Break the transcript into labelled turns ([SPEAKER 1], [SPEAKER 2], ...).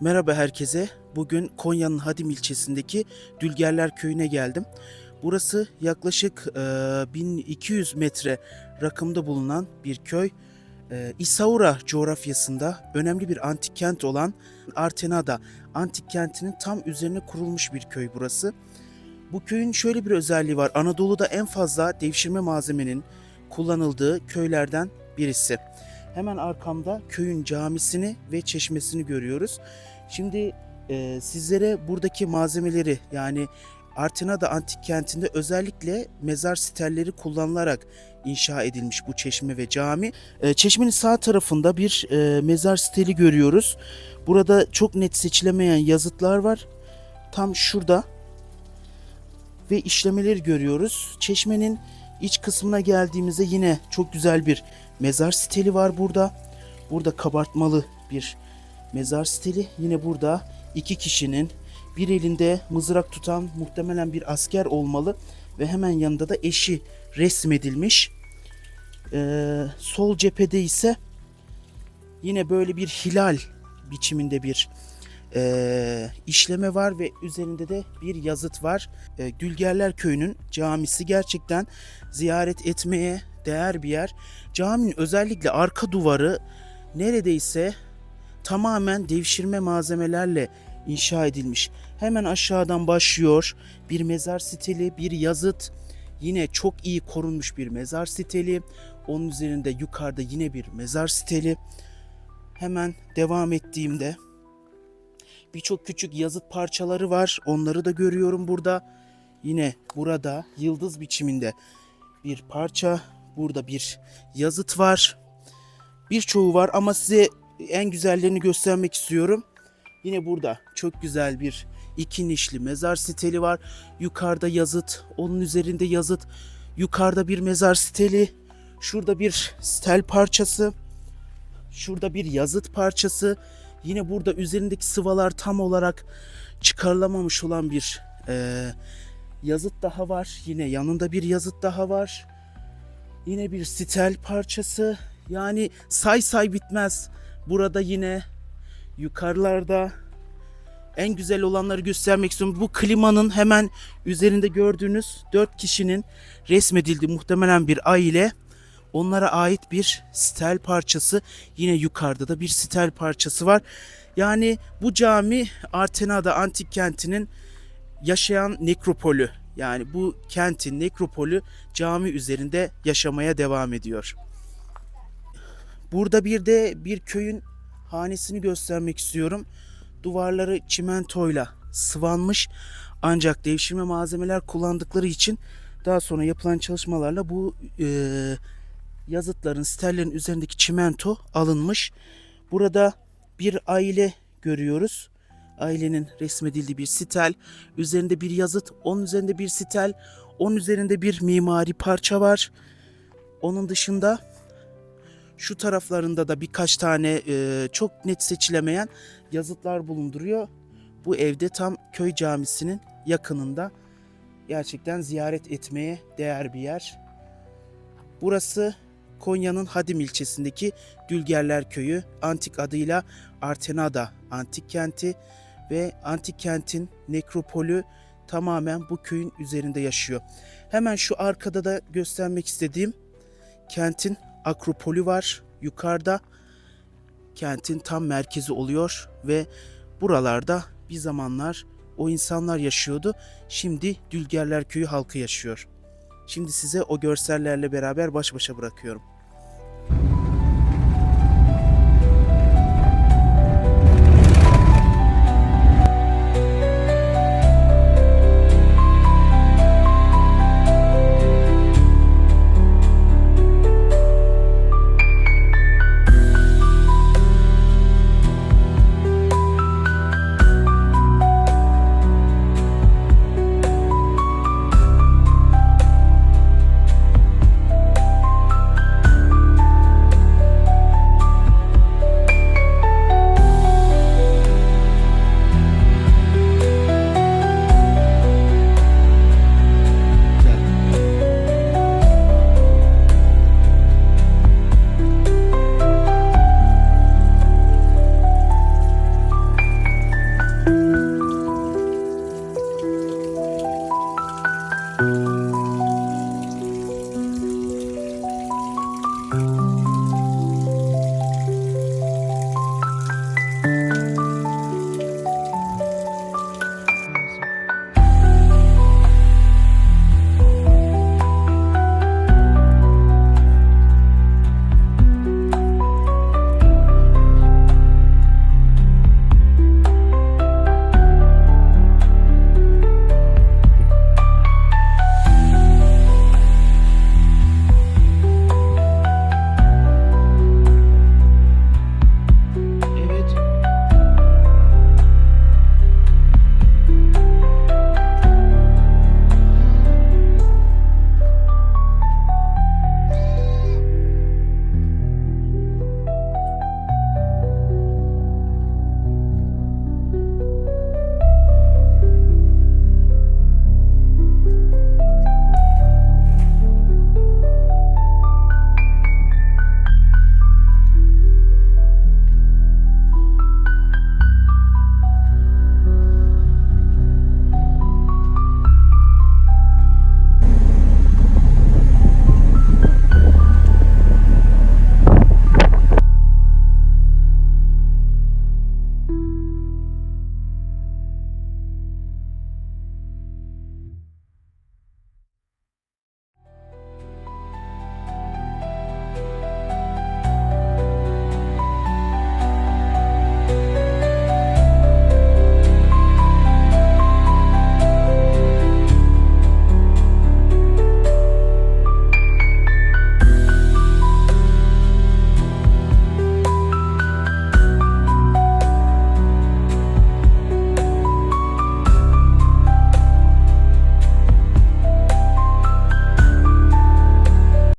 [SPEAKER 1] Merhaba herkese. Bugün Konya'nın Hadim ilçesindeki Dülgerler Köyü'ne geldim. Burası yaklaşık e, 1200 metre rakımda bulunan bir köy. E, İsaura coğrafyasında önemli bir antik kent olan Artenada antik kentinin tam üzerine kurulmuş bir köy burası. Bu köyün şöyle bir özelliği var. Anadolu'da en fazla devşirme malzemenin kullanıldığı köylerden birisi. Hemen arkamda köyün camisini ve çeşmesini görüyoruz. Şimdi e, sizlere buradaki malzemeleri yani Artinada antik kentinde özellikle mezar stelleri kullanılarak inşa edilmiş bu çeşme ve cami. E, çeşmenin sağ tarafında bir e, mezar steli görüyoruz. Burada çok net seçilemeyen yazıtlar var. Tam şurada ve işlemeleri görüyoruz. Çeşmenin iç kısmına geldiğimizde yine çok güzel bir mezar steli var burada. Burada kabartmalı bir mezar steli. Yine burada iki kişinin bir elinde mızrak tutan muhtemelen bir asker olmalı ve hemen yanında da eşi resmedilmiş. Ee, sol cephede ise yine böyle bir hilal biçiminde bir e, işleme var ve üzerinde de bir yazıt var. E, Dülgerler Köyü'nün camisi gerçekten ziyaret etmeye değer bir yer. Caminin özellikle arka duvarı neredeyse tamamen devşirme malzemelerle inşa edilmiş. Hemen aşağıdan başlıyor bir mezar stili, bir yazıt. Yine çok iyi korunmuş bir mezar stili. Onun üzerinde yukarıda yine bir mezar stili. Hemen devam ettiğimde birçok küçük yazıt parçaları var. Onları da görüyorum burada. Yine burada yıldız biçiminde bir parça. Burada bir yazıt var. Birçoğu var ama size en güzellerini göstermek istiyorum. Yine burada çok güzel bir iki nişli mezar steli var. Yukarıda yazıt, onun üzerinde yazıt. Yukarıda bir mezar steli. Şurada bir stel parçası. Şurada bir yazıt parçası. Yine burada üzerindeki sıvalar tam olarak çıkarılamamış olan bir eee, yazıt daha var. Yine yanında bir yazıt daha var. Yine bir stel parçası. Yani say say bitmez. Burada yine yukarılarda en güzel olanları göstermek istiyorum. Bu klimanın hemen üzerinde gördüğünüz dört kişinin resmedildiği muhtemelen bir aile. Onlara ait bir stel parçası. Yine yukarıda da bir stel parçası var. Yani bu cami Artenada antik kentinin yaşayan nekropolü. Yani bu kentin nekropolü cami üzerinde yaşamaya devam ediyor. Burada bir de bir köyün hanesini göstermek istiyorum. Duvarları çimentoyla sıvanmış ancak devşirme malzemeler kullandıkları için daha sonra yapılan çalışmalarla bu e, yazıtların, stellerin üzerindeki çimento alınmış. Burada bir aile görüyoruz. Ailenin resmedildiği bir stel, üzerinde bir yazıt, onun üzerinde bir stel, onun üzerinde bir mimari parça var. Onun dışında şu taraflarında da birkaç tane e, çok net seçilemeyen yazıtlar bulunduruyor. Bu evde tam köy camisinin yakınında. Gerçekten ziyaret etmeye değer bir yer. Burası Konya'nın Hadim ilçesindeki Dülgerler Köyü, antik adıyla Artenada antik kenti ve antik kentin nekropolü tamamen bu köyün üzerinde yaşıyor. Hemen şu arkada da göstermek istediğim kentin akropolü var yukarıda. Kentin tam merkezi oluyor ve buralarda bir zamanlar o insanlar yaşıyordu. Şimdi Dülgerler Köyü halkı yaşıyor. Şimdi size o görsellerle beraber baş başa bırakıyorum.